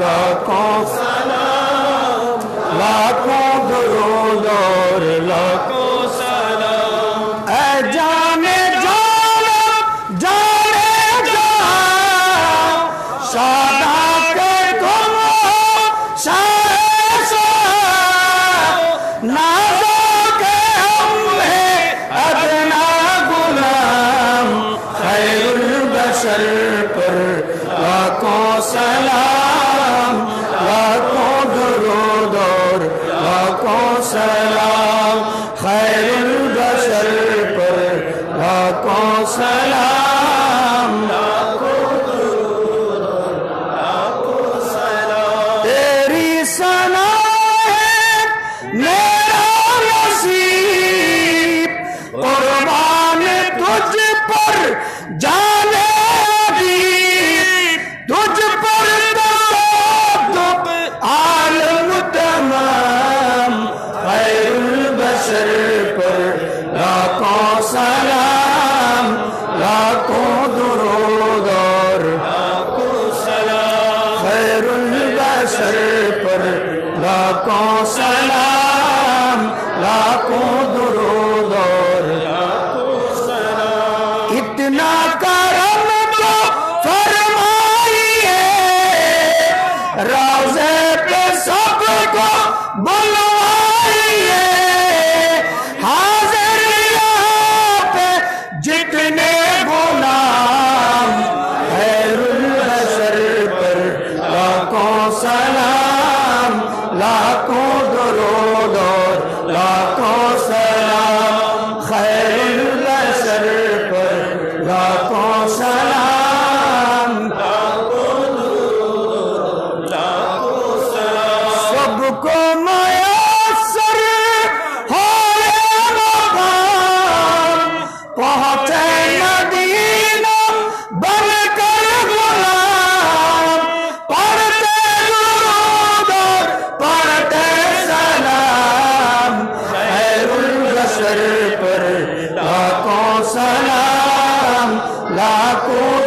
لاکھوں سلام لاکھوں درود اور لاکھوں سر پر لاکھوں سلام لاکھوں درود اور لاکھوں سلام۔ خیر البشر پر لاکھوں سلام البشر پر لاکھوں سلام لاکھوں درود اور خیر البشر پر لاکھوں سلام لاکھوں درود اور اتنا کرم تو فرمائیے روزے پہ سب کو بلوائیے جتنے غلام خیر البشر پر لاکھوں سلام، لاکھوں درود اور لاکھوں سلام، خیر البشر پر لاکھوں سلام۔ lá com